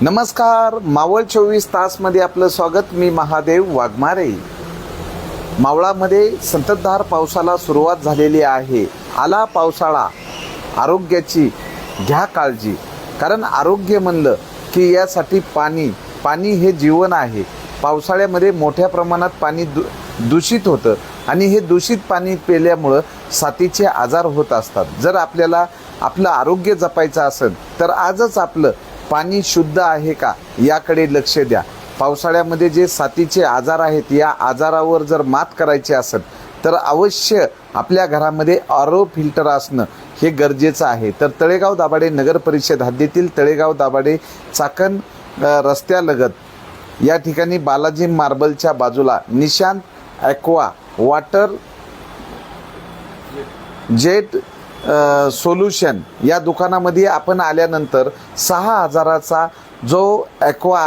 नमस्कार मावळ चोवीस तासमध्ये आपलं स्वागत. मी महादेव वाघमारे. मावळामध्ये संततधार पावसाला सुरुवात झालेली आहे. आला पावसाळा. आरोग्याची घ्या काळजी. कारण आरोग्य म्हणलं की यासाठी पाणी. पाणी हे जीवन आहे. पावसाळ्यामध्ये मोठ्या प्रमाणात पाणी दू दूषित होतं. आणि हे दूषित पाणी पिल्यामुळं साथीचे आजार होत असतात. जर आपल्याला आपलं आरोग्य जपायचं असेल तर आजच आपलं पाणी शुद्ध आहे का याकडे लक्ष द्या. पावसाळ्यामध्ये जे साथीचे आजार आहेत या आजारावर जर मात करायची असेल तर अवश्य आपल्या घरामध्ये आरो फिल्टर असणं हे गरजेचं आहे. तर तळेगाव दाभाडे नगर परिषद हद्दीतील तळेगाव दाभाडे चाकण रस्त्यालगत या ठिकाणी बालाजी मार्बलच्या बाजूला Nishant aqua water jet solution या दुकानामध्ये आपण आल्यानंतर सहा हजाराचा जो ॲक्वा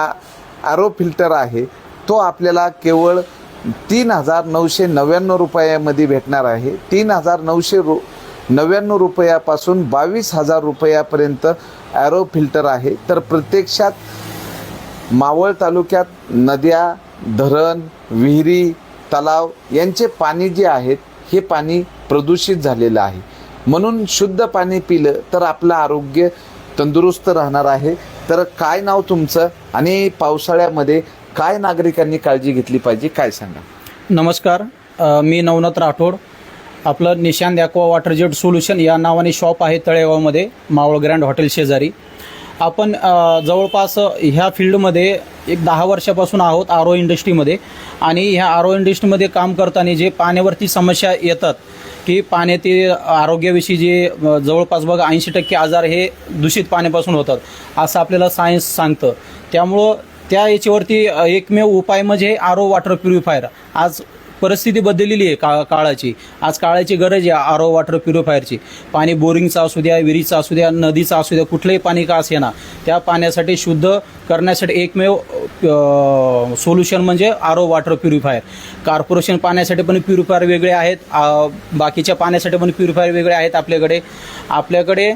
ॲरो फिल्टर आहे तो आपल्याला केवळ तीन हजार नऊशे नव्याण्णव रुपयामध्ये भेटणार आहे. तीन हजार नऊशे रु नव्याण्णव रुपयापासून बावीस हजार रुपयापर्यंत ॲरो फिल्टर आहे. तर प्रत्यक्षात मावळ तालुक्यात नद्या धरण विहिरी तलाव यांचे पाणी जे आहेत हे पाणी प्रदूषित झालेलं आहे. म्हणून शुद्ध पाणी पिलं तर आपलं आरोग्य तंदुरुस्त राहणार आहे. तर काय नाव तुमचं आणि पावसाळ्यामध्ये काय नागरिकांनी काळजी घेतली पाहिजे काय सांगा? नमस्कार मी नवनाथ राठोड. आपलं Nishant aqua water jet solution या नावाने शॉप आहे तळेगावमध्ये मावळ ग्रँड हॉटेल शेजारी. आपण जवळपास ह्या फील्डमध्ये एक दहा वर्षापासून आहोत आरो इंडस्ट्रीमध्ये आणि ह्या आरो इंडस्ट्रीमध्ये काम करताना जे पाण्यावरती समस्या येतात की पाण्यातील आरोग्याविषयी जे जवळपास बघा ऐंशी टक्के आजार हे दूषित पाण्यापासून होतात असं आपल्याला सायन्स सांगतं. त्यामुळं त्या याच्यावरती एकमेव उपाय म्हणजे आरो वॉटर प्युरिफायर. आज परिस्थिती बदललेली आहे का काळाची. आज काळाची गरज आहे आरो वॉटर प्युरिफायरची पाणी बोरिंगचं असू द्या विहिरीचं असू द्या नदीचं असू द्या कुठलंही पाणी का असे ना त्या पाण्यासाठी शुद्ध करण्यासाठी एकमेव सोल्युशन म्हणजे आरो वॉटर प्युरिफायर कॉर्पोरेशन पाण्यासाठी पण प्युरिफायर वेगळे आहेत बाकीच्या पाण्यासाठी पण प्युरिफायर वेगळे आहेत आपल्याकडे. आपल्याकडे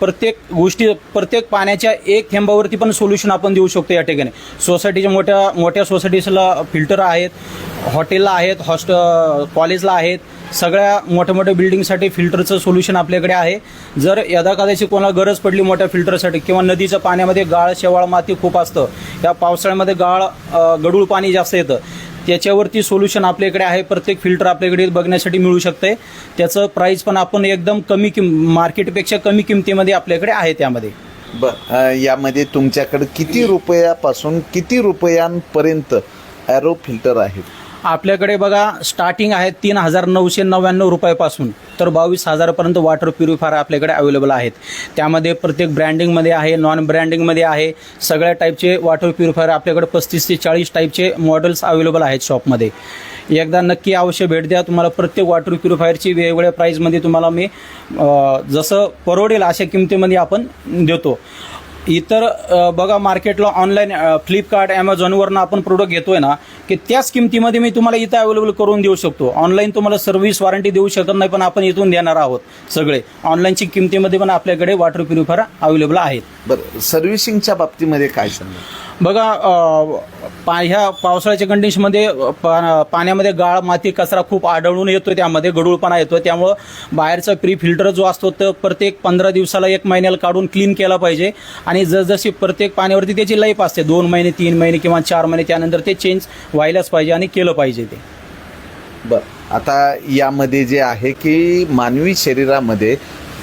प्रत्येक गोष्टी प्रत्येक पाण्याच्या एक थेंबावरती पण सोल्युशन आपण देऊ शकतो या ठिकाणी. सोसायटीच्या मोठ्या मोठ्या सोसायटीजला फिल्टर आहेत हॉटेलला आहेत हॉस्ट कॉलेजला आहेत. सगळ्या मोठ्या मोठ्या बिल्डिंगसाठी फिल्टरचं सोल्युशन आपल्याकडे आहे. जर यदा कदाचित कोणाला गरज पडली मोठ्या फिल्टरसाठी किंवा नदीच्या पाण्यामध्ये गाळ शेवाळ माती खूप असतं या पावसाळ्यामध्ये गाळ गडूळ गढूळ पाणी जास्त येतं. त्याच्यावरती सोल्युशन आपल्याकडे आहे. प्रत्येक फिल्टर आपल्याकडे बघण्यासाठी मिळू शकते. त्याचं प्राईस पण आपण एकदम कमी किम मार्केटपेक्षा कमी किमतीमध्ये आपल्याकडे आहे त्यामध्ये. बर यामध्ये तुमच्याकडे किती रुपयापासून किती रुपयांपर्यंत ॲरो फिल्टर आहेत? आपल्याकडे बघा स्टार्टिंग आहे तीन हजार नऊशे नव्याण्णव रुपयापासून. तर बावीस हजारपर्यंत वॉटर प्युरिफायर आपल्याकडे अवेलेबल आहेत. त्यामध्ये प्रत्येक ब्रँडिंगमध्ये आहे नॉन ब्रँडिंगमध्ये आहे. सगळ्या टाईपचे वॉटर प्युरिफायर आपल्याकडे पस्तीस ते चाळीस टाईपचे मॉडेल्स अवेलेबल आहेत शॉपमध्ये एकदा नक्की अवश्य भेट द्या. तुम्हाला प्रत्येक वॉटर प्युरिफायरची वेगवेगळ्या प्राईजमध्ये तुम्हाला मी जसं परवडेल अशा किमतीमध्ये आपण देतो. इतर बघा मार्केटला ऑनलाईन फ्लिपकार्ट ॲमेझॉनवरनं आपण प्रोडक्ट घेतोय ना की त्याच किमतीमध्ये मी तुम्हाला इथं अवेलेबल करून देऊ शकतो. ऑनलाईन तुम्हाला सर्व्हिस वॉरंटी देऊ शकत नाही पण आपण इथून देणार आहोत सगळे. ऑनलाईनची किमतीमध्ये पण आपल्याकडे वॉटर प्युरिफायर अवेलेबल आहेत. बरं सर्व्हिसिंगच्या बाबतीमध्ये काय सांगा? बघा पा ह्या पावसाळ्याच्या कंडिशनमध्ये पा पाण्यामध्ये गाळ माती कचरा खूप आढळून येतो त्यामध्ये गडूळपणा येतो त्यामुळं बाहेरचा प्री फिल्टर जो असतो तर प्रत्येक पंधरा दिवसाला एक महिन्याला काढून क्लीन केला पाहिजे. आणि जसजशी प्रत्येक पाण्यावरती त्याची लाईफ असते दोन महिने तीन महिने किंवा चार महिने त्यानंतर ते चेंज व्हायलाच पाहिजे आणि केलं पाहिजे ते. बरं. आता यामध्ये जे आहे की मानवी शरीरामध्ये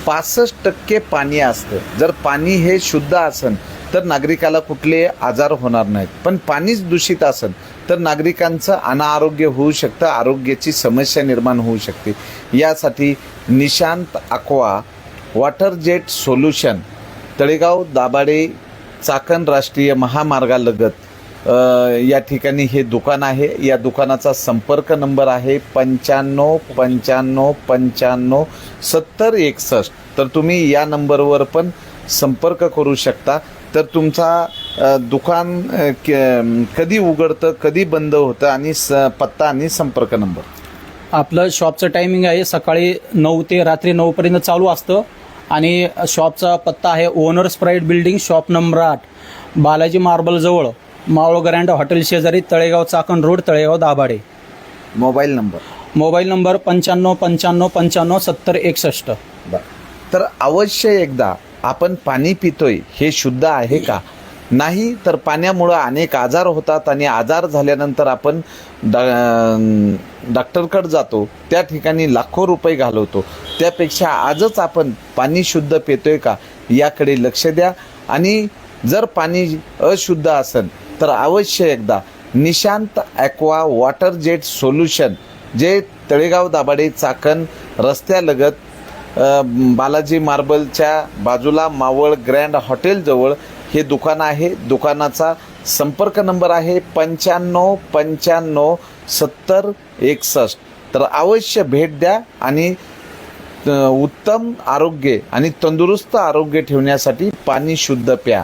पासष्ट टक्के पाणी असतं. जर पाणी हे शुद्ध असेल तर नागरिकाला कुठले आजार होणार नाहीत. पण पाणीच दूषित असेल तर नागरिकांचं अनारोग्य होऊ शकतं आरोग्याची समस्या निर्माण होऊ शकते. यासाठी Nishant aqua water jet solution Talegaon Dabhade Chakan राष्ट्रीय महामार्गालगत या ठिकाणी हे दुकान आहे. या दुकानाचा संपर्क नंबर आहे पंच्याण्णव पंच्याण्णव पंच्याण्णव सत्तर एकसष्ट. तर तुम्ही या नंबरवर पण संपर्क करू शकता. तर तुमचा दुकान कधी उघडतं कधी बंद होतं आणि स पत्ता आणि संपर्क नंबर? आपलं शॉपचं टायमिंग आहे सकाळी नऊ ते रात्री नऊपर्यंत चालू असतं. आणि शॉपचा पत्ता आहे owner sprite building shop number आठ बालाजी मार्बलजवळ मावळ ग्रँड हॉटेल शेजारी Talegaon Chakan road Talegaon Dabhade. Mobile number. Mobile number पंच्याण्णव पंच्याण्णव पंच्याण्णव सत्तर एकसष्ट. तर अवश्य एकदा आपण पाणी पितोय हे शुद्ध आहे का? नाही तर पाण्यामुळं अनेक आजार होतात आणि आजार झाल्यानंतर आपण डा डॉक्टरकडे जातो त्या ठिकाणी लाखो रुपये घालवतो. त्यापेक्षा आजच आपण पाणी शुद्ध पितोय का? याकडे लक्ष द्या. आणि जर पाणी अशुद्ध असेल तर अवश्य एकदा Nishant aqua water jet solution जे तळेगाव दाभाडे चाकण रस्त्यालगत बालाजी मार्बलच्या बाजूला मावळ ग्रँड हॉटेलजवळ हे दुकान आहे. दुकानाचा संपर्क नंबर आहे पंच्याण्णव पंच्याण्णव सत्तर एकसष्ट. तर अवश्य भेट द्या आणि उत्तम आरोग्य आणि तंदुरुस्त आरोग्य ठेवण्यासाठी पाणी शुद्ध प्या.